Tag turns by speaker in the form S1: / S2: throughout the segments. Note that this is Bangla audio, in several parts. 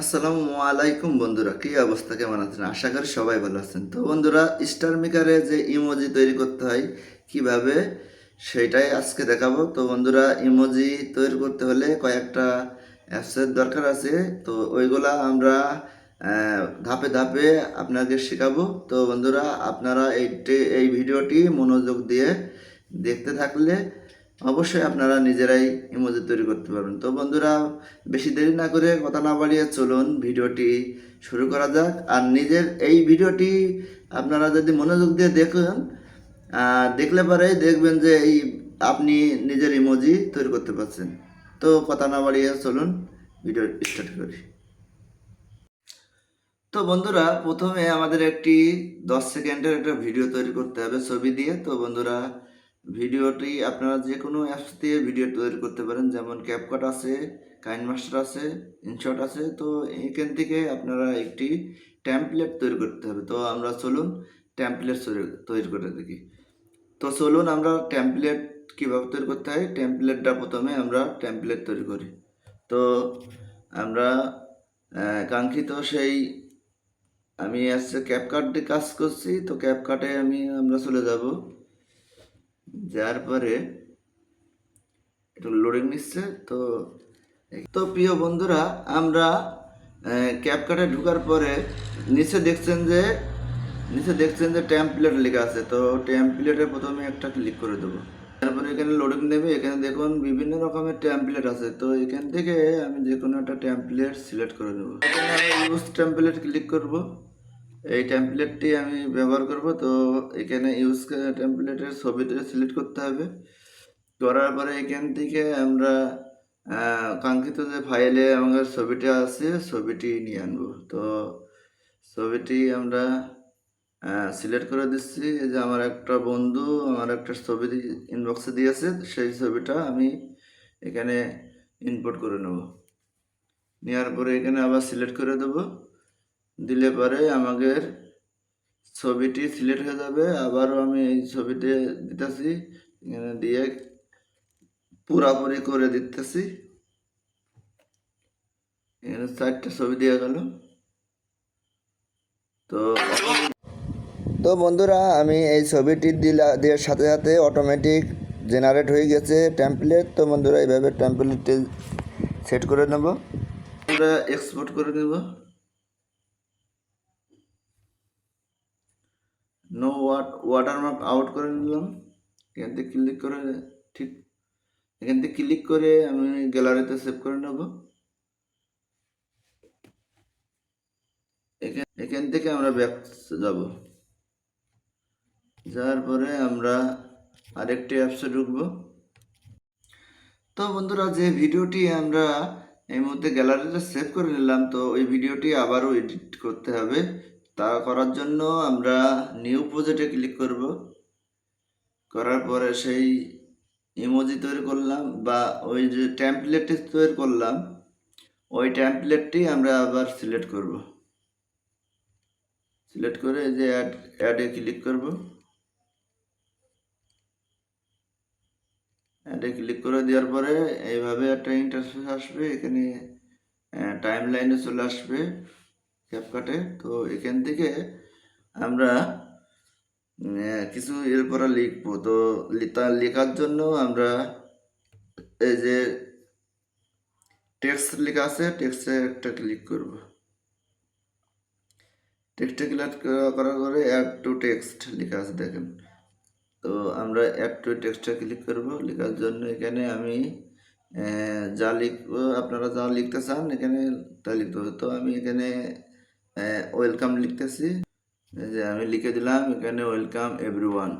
S1: আসসালামু আলাইকুম বন্ধুরা, কি অবস্থা, কেমন আছেন? আশা করি সবাই ভালো আছেন। তো বন্ধুরা, স্টার মেকারে যে ইমোজি তৈরি করতে হয়, কীভাবে? সেটাই আজকে দেখাবো। তো বন্ধুরা ইমোজি তৈরি করতে হলে কয়েকটা অ্যাপসের দরকার আছে। তো ওইগুলা আমরা ধাপে ধাপে আপনাকে শেখাবো। তো বন্ধুরা, আপনারা এইটি এই ভিডিওটি মনোযোগ দিয়ে দেখতে থাকলে অবশ্যই আপনারা নিজেরাই ইমোজি তৈরি করতে পারবেন। তো বন্ধুরা, বেশি দেরি না করে কথা না বাড়িয়ে চলুন ভিডিওটি শুরু করা যাক। আর নিজের এই ভিডিওটি আপনারা যদি মনোযোগ দিয়ে দেখুন দেখলে পরে দেখবেন যে এই আপনি নিজের ইমোজি তৈরি করতে পারছেন। তো কথা না বাড়িয়ে চলুন, ভিডিও স্টার্ট করি। তো বন্ধুরা, প্রথমে আমাদের একটি দশ সেকেন্ডের একটা ভিডিও তৈরি করতে হবে ছবি দিয়ে। তো বন্ধুরা ভিডিওটি আপনারা যে কোনো অ্যাপস দিয়ে ভিডিও তৈরি করতে পারেন, যেমন ক্যাপকাট আছে কাইন মাস্টার আছে ইনশট আছে, তো এখান থেকে আপনারা একটি ট্যাম্পলেট তৈরি করতে হবে। তো আমরা চলুন ট্যাম্পলেট তৈরি করে দেখি। তো চলুন আমরা ট্যাম্পলেট কীভাবে তৈরি করতে হয় ট্যাম্পলেটটা প্রথমে আমরা ট্যাম্পলেট তৈরি করি। তো আমরা কাঙ্ক্ষিত সেই, আমি আসছে ক্যাপকাট দিয়ে কাজ করছি, তো ক্যাপকাটে আমি, আমরা চলে যাব। যার পরে একটু লোডিং নিচ্ছে, তো তো প্রিয় বন্ধুরা, আমরা ক্যাপকাটে ঢোকার পরে নিচে দেখছেন যে, নিচে দেখছেন যে ট্যাম্পলেট লেখা আছে, তো ট্যাম্পলেটে প্রথমে একটা ক্লিক করে দেবো। তারপরে এখানে লোডিং নেবে, এখানে দেখুন বিভিন্ন রকমের ট্যাম্পলেট আছে, তো এখান থেকে আমি যে কোনো একটা ট্যাম্পলেট সিলেক্ট করে নেব ইউজ ট্যাম্পলেট ক্লিক করব। এই ট্যাম্পলেটটি আমি ব্যবহার করব। তো এখানে ইউজ ট্যাম্পলেটের ছবিটা সিলেক্ট করতে হবে। করার পরে এখান থেকে আমরা কাঙ্ক্ষিত যে ফাইলে আমাদের ছবিটা আছে, ছবিটি নিয়ে আনব। তো ছবিটি আমরা সিলেক্ট করে দিচ্ছি। যে আমার একটা বন্ধু, আমার একটা ছবি ইনবক্সে দিয়েছে, সেই ছবিটা আমি এখানে ইনপুট করে নেব। নেওয়ার পরে এখানে আবার সিলেক্ট করে দেবো। দিলে পরে আমাদের ছবিটি সিলেক্ট হয়ে যাবে। আবারও আমি এই ছবিতে দিতেছি। এখানে দিয়ে পুরাপুরি করে দিতেছি। এখানে চারটে ছবি দেওয়া গেল। তো তো বন্ধুরা আমি এই ছবিটি দিলা দেওয়ার সাথে সাথে অটোমেটিক জেনারেট হয়ে গেছে টেমপ্লেট তো বন্ধুরা এইভাবে টেমপ্লেটটি সেট করে নেব। এক্সপোর্ট করে নেব। নো ওয়াট ওয়াটারমার্ক আউট করে নিলাম এখান থেকে ক্লিক করে ঠিক, এখান থেকে ক্লিক করে আমি গ্যালারিতে সেভ করে নেব। এখান থেকে আমরা ব্যাক যাব। যাওয়ার পরে আমরা আরেকটি অ্যাপসে ঢুকবো। তো বন্ধুরা, যে ভিডিওটি আমরা এই মুহূর্তে গ্যালারিতে সেভ করে নিলাম, তো ওই ভিডিওটি আবারও এডিট করতে হবে। তা করার জন্য আমরা নিউ প্রজেক্টে ক্লিক করব। করার পরে সেই ইমোজি তৈরি করলাম বা ওই যে ট্যাম্পলেটটি তৈরি করলাম, ওই ট্যাম্পলেটটি আমরা আবার সিলেক্ট করব। সিলেক্ট করে যে অ্যাড অ্যাডে ক্লিক করব। অ্যাডে ক্লিক করে দেওয়ার পরে এইভাবে একটা ইন্টারফেস আসবে, এখানে টাইম লাইনে চলে আসবে। ক্যাপকাটে তো এখান থেকে আমরা কিছু এরপর লিখব। তো তা লেখার জন্য আমরা এই যে টেক্সট লেখা আছে টেক্সটে একটা ক্লিক করব। টেক্সটে ক্লিক করার পরে অ্যাড টু টেক্সট লেখা আছে, দেখেন। তো আমরা অ্যাড টু টেক্সটে ক্লিক করব। লেখার জন্য এখানে আমি যা লিখব, আপনারা যা লিখতে চান এখানে তা লিখতে হবে। তো আমি এখানে ওয়েলকাম লিখতেছি। যে আমি লিখে দিলাম, এখানে ওয়েলকাম এভরিওয়ান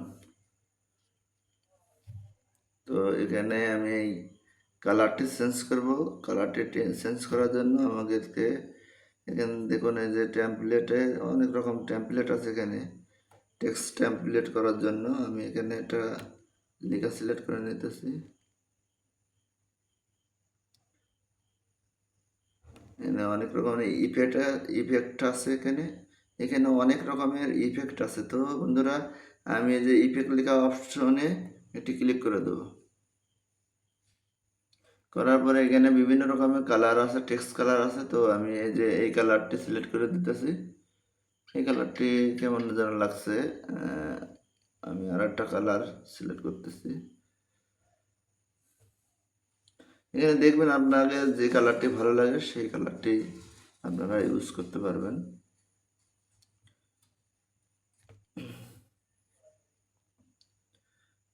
S1: তো এখানে আমি কালারটি চেঞ্জ করব। কালারটি চেঞ্জ করার জন্য আমাদেরকে এখানে দেখুন, এই যে ট্যাম্পলেটে অনেক রকম ট্যাম্পলেট আছে এখানে। টেক্সট ট্যাম্পলেট করার জন্য আমি এখানে একটা লেখা সিলেক্ট করে নিতেছি। অনেক রকমের ইফেক্ট ইফেক্ট আছে এখানে। এখানে অনেক রকমের ইফেক্ট আছে। তো বন্ধুরা, আমি এই যে ইফেক্ট লেখা অপশনে এটি ক্লিক করে দেবো। করার পরে এখানে বিভিন্ন রকমের কালার আছে টেক্সট কালার আছে। তো আমি এই যে এই কালারটি সিলেক্ট করে দিতেছি। এই কালারটি কেমন যেন লাগছে আমি আর একটা কালার সিলেক্ট করতেছি। এখানে দেখবেন আপনাকে যে কালারটি ভালো লাগে, সেই কালারটি আপনারা ইউজ করতে পারবেন।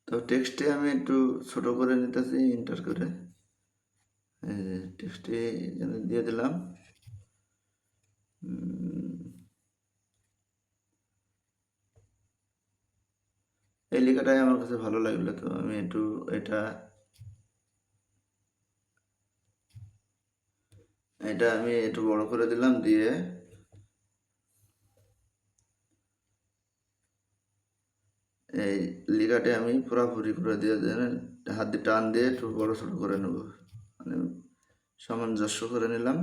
S1: তো টেক্সটে আমি একটু ছোট করে নিতেছি ইন্টার করে। টেক্সটে এখানে দিয়ে দিলাম। এই লেখাটাই আমার কাছে ভালো লাগল, তো আমি একটু এটা এটা আমি একটু বড় করে দিলাম, দিয়ে এই লেখাটা আমি পুরাপুরি করে দিয়ে হাত দিয়ে টান দিয়ে একটু বড় ছোট করে নেব। মানে সামঞ্জস্য করে নিলাম।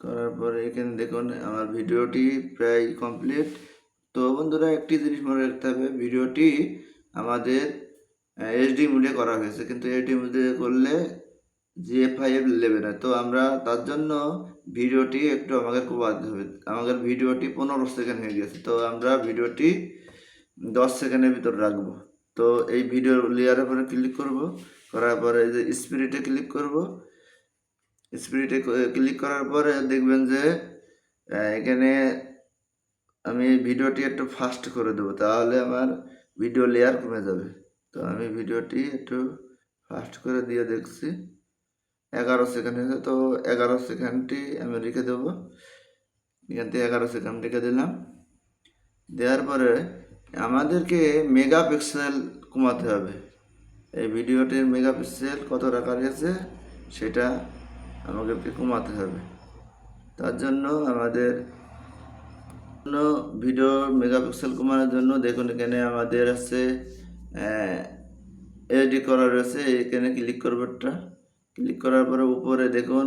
S1: করার পরে এখানে দেখুন, আমার ভিডিওটি প্রায় কমপ্লিট তো বন্ধুরা, একটি জিনিস মনে রাখতে হবে, ভিডিওটি আমাদের এইচডি মোডে করা হয়েছে, কিন্তু এইচডি মোডে করলে জিএফআইএফ নেবে না তো আমরা তার জন্য ভিডিওটি একটু আমাদের কমাতে হবে। আমাদের ভিডিওটি পনেরো সেকেন্ড হয়ে গেছে, তো আমরা ভিডিওটি দশ সেকেন্ডের ভিতর রাখব। তো এই ভিডিও লেয়ারের উপরে ক্লিক করব, করার পরে যে স্পিরিটে ক্লিক করব। স্পিরিটে ক্লিক করার পরে দেখবেন যে এখানে আমি ভিডিওটি একটু ফাস্ট করে দেবো, তাহলে আমার ভিডিও লেয়ার কমে যাবে। তো আমি ভিডিওটি একটু ফাস্ট করে দিয়ে দেখছি। এগারো সেকেন্ড হয়েছে, তো এগারো সেকেন্ডটি আমি রেখে দেবো। এখান থেকে এগারো সেকেন্ড রেখে দিলাম। দেওয়ার পরে আমাদেরকে মেগা পিক্সেল কমাতে হবে। এই ভিডিওটির মেগা পিক্সেল কত রাখা গেছে সেটা আমাদেরকে কমাতে হবে। তার জন্য আমাদের ভিডিও মেগাপিক্সেল কমানোর জন্য দেখুন, এখানে আমাদের আছে এডি করা রয়েছে এখানে ক্লিক করব একটা। ক্লিক করার পরে উপরে দেখুন,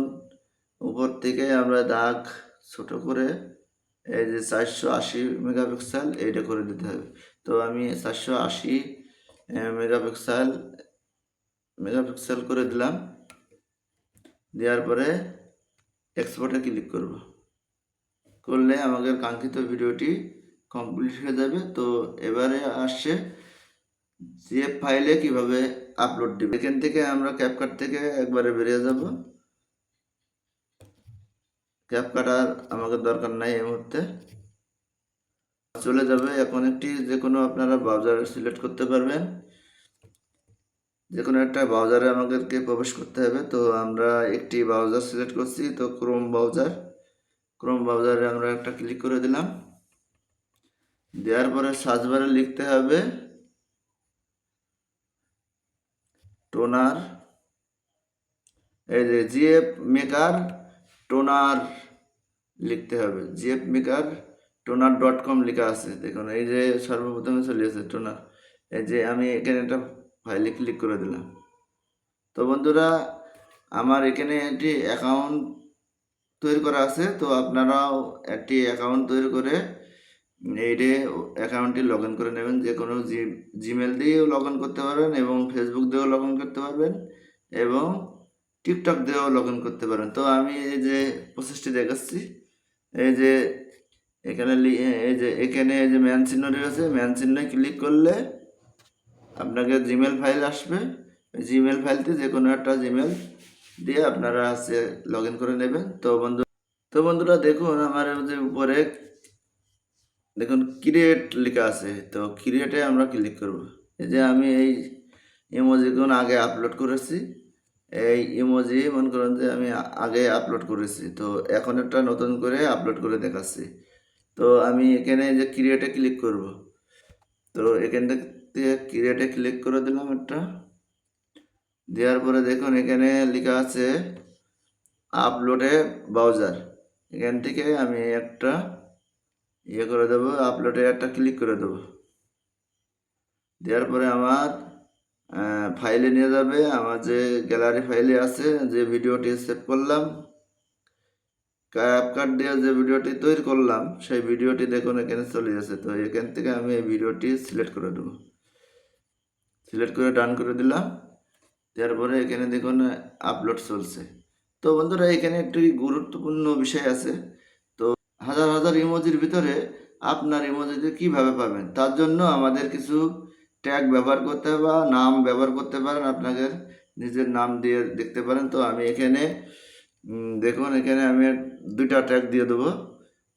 S1: উপর থেকে আমরা দাগ ছোট করে এই যে চারশো আশি মেগাপিক্সেল এইটা করে দিতে হবে। তো আমি চারশো আশি মেগাপিক্সেল মেগাপিক্সেল করে দিলাম। দেওয়ার পরে এক্সপোর্টে ক্লিক করব। করলে আমাদের কাঙ্ক্ষিত ভিডিওটি কমপ্লিট হয়ে যাবে। তো এবারে আসছে জিএফ ফাইলে কীভাবে আপলোড দিবে? এখান থেকে আমরা ক্যাপকাট থেকে একবারে বেরিয়ে যাব। ক্যাপকাট আর আমাদের দরকার নাই এই মুহূর্তে। চলে যাবে এখন একটি যে কোনো আপনারা ব্রাউজার সিলেক্ট করতে পারবেন। যে কোনো একটা ব্রাউজারে আমাদেরকে প্রবেশ করতে হবে। তো আমরা একটি ব্রাউজার সিলেক্ট করছি, তো ক্রোম ব্রাউজার ক্রোম ব্রাউজারে আমরা একটা ক্লিক করে দিলাম। দেওয়ার পরে সার্চ বারে লিখতে হবে। টোনার, এই যে জিএফ মেকার, টোনার লিখতে হবে। GF maker, toner dot com লেখা আছে। দেখুন, এই যে সর্বপ্রথমে চলে আসে টোনার। এই যে আমি এখানে একটা ফাইলে ক্লিক করে দিলাম। তো বন্ধুরা, আমার এখানে একটি অ্যাকাউন্ট তৈরি করা আছে। তো আপনারাও একটি অ্যাকাউন্ট তৈরি করে এইটে অ্যাকাউন্টটি লগ ইন করে নেবেন, যে কোনো জি জিমেল দিয়েও লগ ইন করতে পারবেন এবং ফেসবুক দিয়েও লগ ইন করতে পারবেন এবং টিকটক দিয়েও লগ ইন করতে পারেন তো আমি এই যে প্রসেসটি দেখাচ্ছি, এই যে এখানে এই যে এখানে এই যে ম্যান চিহ্ন রয়েছে ম্যান চিহ্নে ক্লিক করলে আপনাকে জিমেল ফাইল আসবে। জিমেল ফাইলতে যে কোনো একটা জিমেল দিয়ে আপনারা আছে লগ ইন করে নেবেন। তো বন্ধু, তো বন্ধুরা দেখুন, আমার যে উপরে দেখুন ক্রিয়েট লেখা আছে, তো ক্রিয়েটে আমরা ক্লিক করব? এই যে আমি এই ইমোজিগুলো আগে আপলোড করেছি, এই ইমোজি মনে করেন যে আমি আগে আপলোড করেছি, তো এখন একটা নতুন করে আপলোড করে দেখাচ্ছি। তো আমি এখানে যে ক্রিয়েটে ক্লিক করব, তো এখান থেকে ক্রিয়েটে ক্লিক করে দিলাম একটা। দেওয়ার পরে দেখুন, এখানে লেখা আছে আপলোডে ব্রাউজার এখান থেকে আমি একটা ইয়ে করে দেবো আপলোডে একটা ক্লিক করে দেবো। দেওয়ার পরে আমার ফাইলে নিয়ে যাবে, আমার যে গ্যালারি ফাইলে আছে, যে ভিডিওটি সেভ করলাম ক্যাপকাট দিয়ে যে ভিডিওটি তৈরি করলাম, সেই ভিডিওটি দেখুন, এখানে চলে যাচ্ছে তো এখান থেকে আমি এই ভিডিওটি সিলেক্ট করে দেবো। সিলেক্ট করে ডান করে দিলাম। তারপরে এখানে দেখুন আপলোড চলছে। তো বন্ধুরা, এখানে একটি গুরুত্বপূর্ণ বিষয় আছে। হাজার হাজার ইমোজির ভিতরে আপনার ইমোজিতে কীভাবে পাবেন? তার জন্য আমাদের কিছু ট্যাগ ব্যবহার করতে হবে বা নাম ব্যবহার করতে পারেন। আপনাদের নিজের নাম দিয়ে দেখতে পারেন। তো আমি এখানে দেখুন, এখানে আমি দুইটা ট্যাগ দিয়ে দেবো।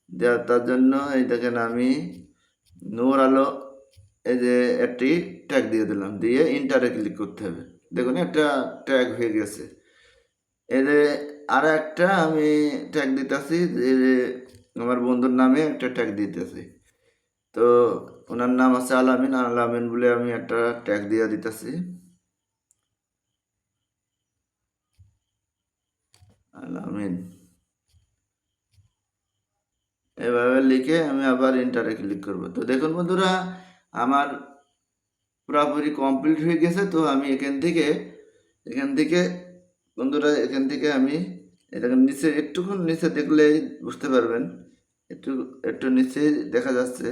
S1: দেওয়ার তার জন্য এই দেখেন আমি নূর আলো, এই যে একটি ট্যাগ দিয়ে দিলাম। দিয়ে ইন্টারে ক্লিক করতে হবে। দেখুন, একটা ট্যাগ হয়ে গেছে। যে আর একটা আমি ট্যাগ দিতেছি। যে আমার বন্ধুর নামে একটা ট্যাগ দিতেছি। তো ওনার নাম আছে আলামিন আলামিন বলে আমি একটা ট্যাগ দিয়ে দিতেছি। আলামিন এভাবে লিখে আমি আবার ইন্টারে ক্লিক করব। তো দেখুন বন্ধুরা, আমার পুরোপুরি কমপ্লিট হয়ে গেছে, তো আমি এখান থেকে এখান থেকে বন্ধুরা, এখান থেকে আমি এটাকে নিচে, একটুক্ষণ নিচে দেখলেই বুঝতে পারবেন। একটু একটু নিচে দেখা যাচ্ছে।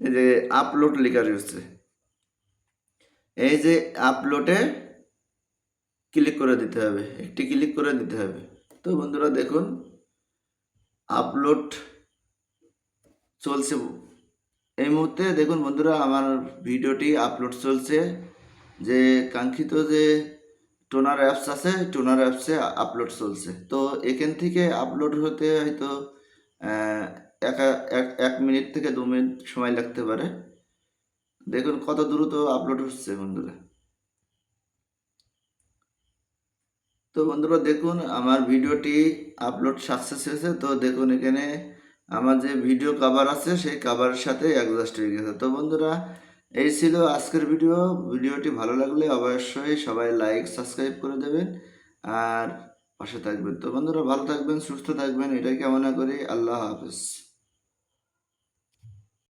S1: এই যে আপলোড লেখা রয়েছে এই যে আপলোডে ক্লিক করে দিতে হবে। একটি ক্লিক করে দিতে হবে। তো বন্ধুরা দেখুন আপলোড চলছে। এই মুহূর্তে দেখুন বন্ধুরা, আমার ভিডিওটি আপলোড চলছে। যে কাঙ্ক্ষিত যে টোনার অ্যাপস আছে, টোনার অ্যাপসে আপলোড চলছে। তো এখান থেকে আপলোড হতে হয়তো এক এক মিনিট থেকে দু মিনিট সময় লাগতে পারে। দেখুন কত দ্রুত আপলোড হচ্ছে বন্ধুরা। তো বন্ধুরা দেখুন, আমার ভিডিওটি আপলোড সাকসেস হয়েছে। তো দেখুন এখানে আমার যে ভিডিও কভার আছে, সেই কভারের সাথে অ্যাডজাস্ট হয়ে গেছে। তো বন্ধুরা এই ছিল আজকের ভিডিও ভিডিওটি ভালো লাগলে অবশ্যই সবাই লাইক সাবস্ক্রাইব করে দেবেন। আর পাশে থাকবেন। তো বন্ধুরা, ভালো থাকবেন, সুস্থ থাকবেন। এটাই কামনা করি। আল্লাহ হাফেজ।